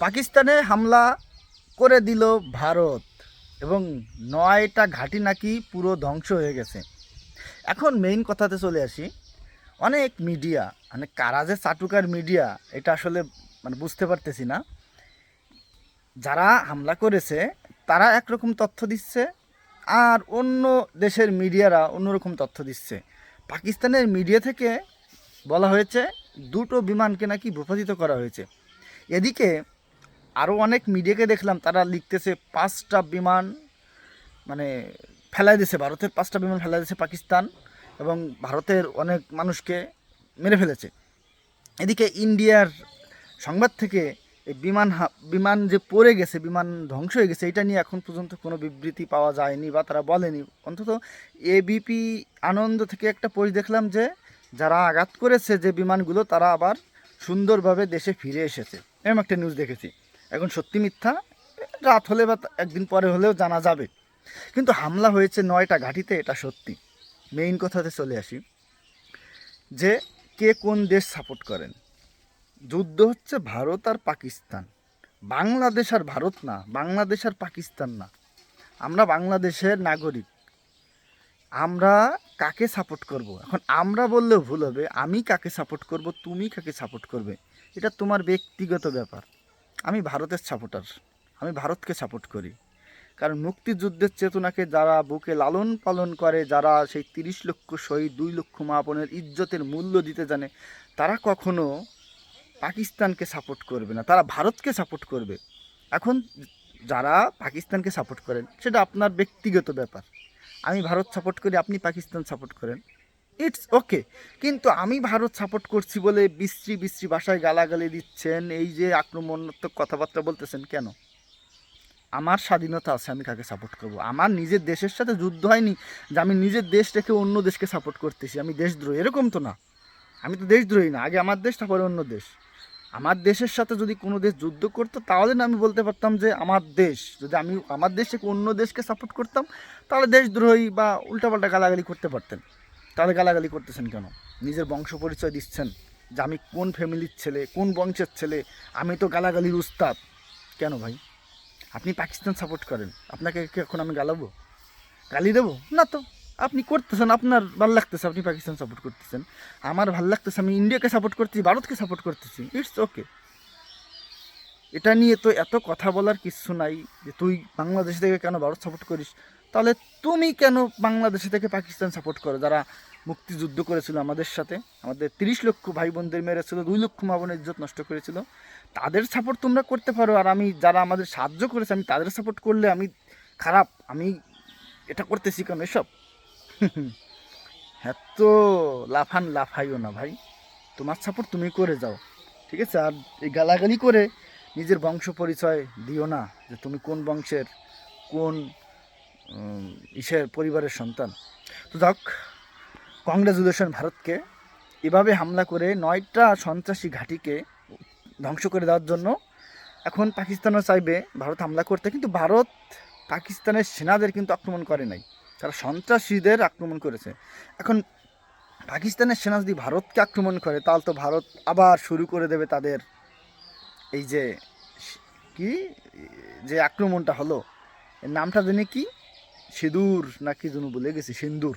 পাকিস্তানে হামলা করে দিল ভারত এবং নয়টা ঘাঁটি নাকি পুরো ধ্বংস হয়ে গেছে। এখন মেইন কথাতে চলে আসি। অনেক মিডিয়া মানে কারা যে চাটুকার মিডিয়া এটা আসলে মানে বুঝতে পারতেছি না। যারা হামলা করেছে, তারা একরকম তথ্য দিচ্ছে আর অন্য দেশের মিডিয়ারা অন্যরকম তথ্য দিচ্ছে। পাকিস্তানের মিডিয়া থেকে বলা হয়েছে, দুটো বিমানকে নাকি ভূপাতিত করা হয়েছে। এদিকে আরও অনেক মিডিয়াকে দেখলাম, তারা লিখতেছে পাঁচটা বিমান মানে ফেলাই দিয়েছে, ভারতের পাঁচটা বিমান ফেলাই দিয়েছে পাকিস্তান এবং ভারতের অনেক মানুষকে মেরে ফেলেছে। এদিকে ইন্ডিয়ার সংবাদ থেকে এই বিমান বিমান যে পড়ে গেছে, বিমান ধ্বংস হয়ে গেছে, এটা নিয়ে এখন পর্যন্ত কোনো বিবৃতি পাওয়া যায়নি বা তারা বলেনি। অন্তত এবিপি আনন্দ থেকে একটা পোস্ট দেখলাম যে, যারা আঘাত করেছে যে বিমানগুলো, তারা আবার সুন্দরভাবে দেশে ফিরে এসেছে। এরকম একটা নিউজ দেখেছি। এখন সত্যি মিথ্যা? রাত হলে বা একদিন পরে হলেও জানা যাবে। কিন্তু হামলা হয়েছে নয়টা ঘাঁটিতে, এটা সত্যি। মেইন কথাতে চলে আসি। যে কে কোন দেশ সাপোর্ট করেন? যুদ্ধ হচ্ছে ভারত আর পাকিস্তান। বাংলাদেশ আর ভারত না, বাংলাদেশ আর পাকিস্তান না। আমরা বাংলাদেশের নাগরিক। আমরা কাকে সাপোর্ট করব? এখন আমরা বললেও ভুল হবে, আমি কাকে সাপোর্ট করব, তুমি কাকে সাপোর্ট করবে? এটা তোমার ব্যক্তিগত ব্যাপার। আমি ভারতের সাপোর্টার আমি ভারতকে সাপোর্ট করি। কারণ মুক্তিযুদ্ধের চেতনাকে যারা বুকে লালন পালন করে, যারা সেই তিরিশ লক্ষ শহীদ, দুই লক্ষ মা বোনের ইজ্জতের মূল্য দিতে জানে, তারা কখনো পাকিস্তানকে সাপোর্ট করবে না। তারা ভারতকে সাপোর্ট করবে। এখন যারা পাকিস্তানকে সাপোর্ট করেন, সেটা আপনার ব্যক্তিগত ব্যাপার। আমি ভারত সাপোর্ট করি, আপনি পাকিস্তান সাপোর্ট করেন। ইটস ওকে কিন্তু আমি ভারত সাপোর্ট করছি বলে বিশ্রী বিশ্রী ভাষায় গালাগালি দিচ্ছেন, এই যে আক্রমণাত্মক কথাবার্তা বলতেছেন কেন? আমার স্বাধীনতা আছে, আমি কাকে সাপোর্ট করব? আমার নিজের দেশের সাথে যুদ্ধ হয়নি যে আমি নিজের দেশ রেখে অন্য দেশকে সাপোর্ট করতেছি, আমি দেশদ্রোহী, এরকম তো না। আমি তো দেশদ্রোহী না, আগে আমার দেশ, তারপরে অন্য দেশ। আমার দেশের সাথে যদি কোনো দেশ যুদ্ধ করতো, তাহলে না আমি বলতে পারতাম যে আমার দেশ, যদি আমি আমার দেশ অন্য দেশকে সাপোর্ট করতাম, তাহলে দেশদ্রোহী বা উল্টাপাল্টা গালাগালি করতে পারতেন। তাহলে গালাগালি করতেছেন কেন? নিজের বংশ পরিচয় দিচ্ছেন? যে আমি কোন ফ্যামিলির ছেলে, কোন বংশের ছেলে? আমি তো গালাগালির উস্তাদ। কেন ভাই? আপনি পাকিস্তান সাপোর্ট করেন। আপনাকে এখন আমি গালাবো? গালি দেবো? না তো। আপনি করতেছেন, আপনার ভালো লাগতেছে, আপনি পাকিস্তান সাপোর্ট করতেছেন। আমার ভালো লাগতেছে, আমি ইন্ডিয়াকে সাপোর্ট করতেছি, ভারতকে সাপোর্ট করতেছি। ইটস ওকে এটা নিয়ে তো এত কথা বলার কিছু নাই যে তুই বাংলাদেশ থেকে কেন ভারত সাপোর্ট করিস? তাহলে তুমি কেন বাংলাদেশে থেকে পাকিস্তান সাপোর্ট করো? যারা মুক্তিযুদ্ধ করেছিল আমাদের সাথে, আমাদের তিরিশ লক্ষ ভাই বোনদের মেরেছিল, দুই লক্ষ মা বোনের ইজ্জত নষ্ট করেছিল, তাদের সাপোর্ট তোমরা করতে পারো। আর আমি যারা আমাদের সাহায্য করেছে, আমি তাদের সাপোর্ট করলে আমি খারাপ, আমি এটা করতেছি কেন এসব? হ্যাঁ তো লাফান লাফাইও না ভাই। তোমার সাপোর্ট তুমি করে যাও, ঠিক আছে? আর এই গালাগালি করে নিজের বংশ পরিচয় দিও না যে তুমি কোন বংশের, কোন ইসের পরিবারের সন্তান। তো যাক, কংগ্রেচুলেশন ভারতকে। এভাবে হামলা করে নয়টা সন্ত্রাসী ঘাঁটিকে ধ্বংস করে দেওয়ার জন্য এখন পাকিস্তানও চাইবে ভারত হামলা করতে। কিন্তু ভারত পাকিস্তানের সেনাদের কিন্তু আক্রমণ করে নাই। তারা সন্ত্রাসীদের আক্রমণ করেছে। এখন পাকিস্তানের সেনা যদি ভারতকে আক্রমণ করে, তাহলে তো ভারত আবার শুরু করে দেবে তাদের এই যে কি? যে আক্রমণটা হলো। এর নামটা জানি কি? সিঁদুর না কি যেন বলে গেছি, সিন্দুর।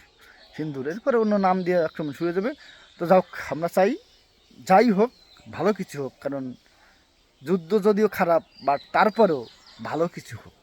সিন্দুর, এরপরে অন্য নাম দিয়ে আক্রমণ শুরু যাবে। তো যাক আমরা চাই, যাই হোক, ভালো কিছু হোক, কারণ যুদ্ধ যদিও খারাপ বাট তারপরেও ভালো কিছু হোক।